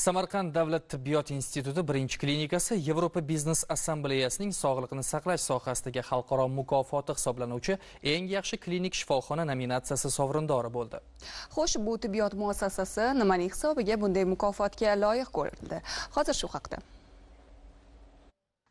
samarqand davlat tibbiyot instituti birinchi klinikasi yevropa biznes assambleyasining sog'liqni saqlash sohasidagi xalqaro mukofoti hisoblanuvchi eng yaxshi klinik shifoxona nominatsiyasi sovrindori bo'ldi. Xo'sh bu tibbiyot muassasasi nimaning hisobiga bunday mukofotga loyiq ko'rildi? Hozir shu haqda.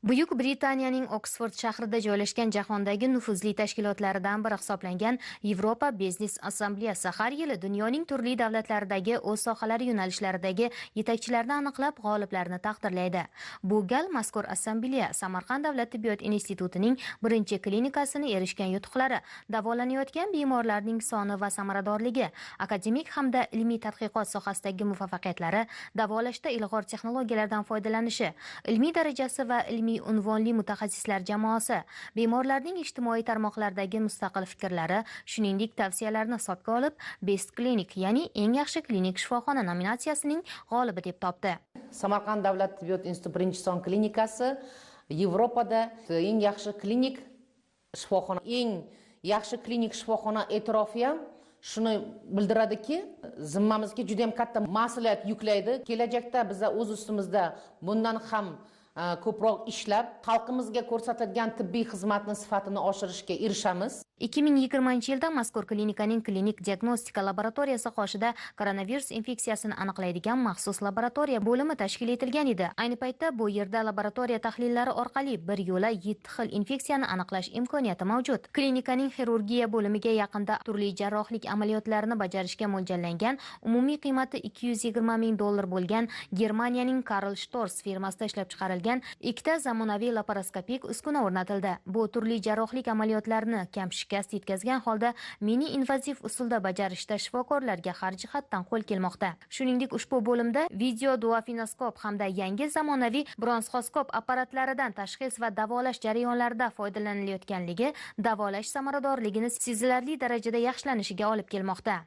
Buyuk britaniyaning oksford shahrida joylashgan jahondagi nufuzli tashkilotlaridan biri hisoblangan yevropa biznes assambleyasi har yili dunyoning turli davlatlaridagi o'z sohalari yo'nalishlaridagi yetakchilarni aniqlab g'oliblarni taqdirlaydi. Bu gal mazkur assambleya samarqand davlat tibbiyot institutining birinchi klinikasini erishgan yutuqlari davolanayotgan bemorlarning soni va samaradorligi akademik hamda ilmiy tadqiqot sohasidagi muvaffaqiyatlari davolashda ilg'or texnologiyalardan foydalanishi ilmiy darajasi va ilmiy ilmiy unvonli mutaxassislar jamoasi. Bemorlarning ijtimoiy tarmoqlardagi mustaqil fikrlari shuningdek tavsiyalarini hisobga olib best klinik ya'ni eng yaxshi klinik shifoxona nominatsiyasining g'olibi deb topdi. Samarqand davlat tibbiyot instituti birinchi son klinikasi yevropada eng yaxshi klinik shifoxona eng yaxshi klinik shifoxona e'tirofi ham shuni bildiradiki zimmamizga juda yam katta mas'uliyat yuklaydi. Kelajakda biza o'z ustimizda bundan ham Э, ko'proq ishlab xalqimizga ko'rsatadigan tibbiy xizmatni sifatini oshirishga erishamiz. 2020 yilda mazkur klinikaning klinik diagnostika laboratoriyasi qoshida koronavirus infeksiyasini aniqlaydigan maxsus laboratoriya bo'limi tashkil etilgan edi. Ayni paytda bu yerda laboratoriya tahlillari orqali bir yo'la 7 xil infeksiyani aniqlash imkoniyati mavjud. Klinikaning xirurgiya bo'limiga yaqinda turli jarrohlik amaliyotlarini bajarishga mo'ljallangan umumiy qiymati 220 ming dollar bo'lgan germaniyaning karl shtors firmasida ishlab chiqarilgan ikkita zamonaviy laparoskopik uskuna o'rnatildi. Bu turli jarrohlik amaliyotlarini kam shikast yetkazgan holda mini invaziv usulda bajarishda shifokorlarga har jihatdan qo'l kelmoqda. Shuningdek ushbu bo'limda video duofinoskop hamda yangi zamonaviy bronxoskop apparatlaridan tashxis va davolash jarayonlarida foydalanilayotganligi davolash samaradorligini sezilarli darajada yaxshilanishiga olib kelmoqda.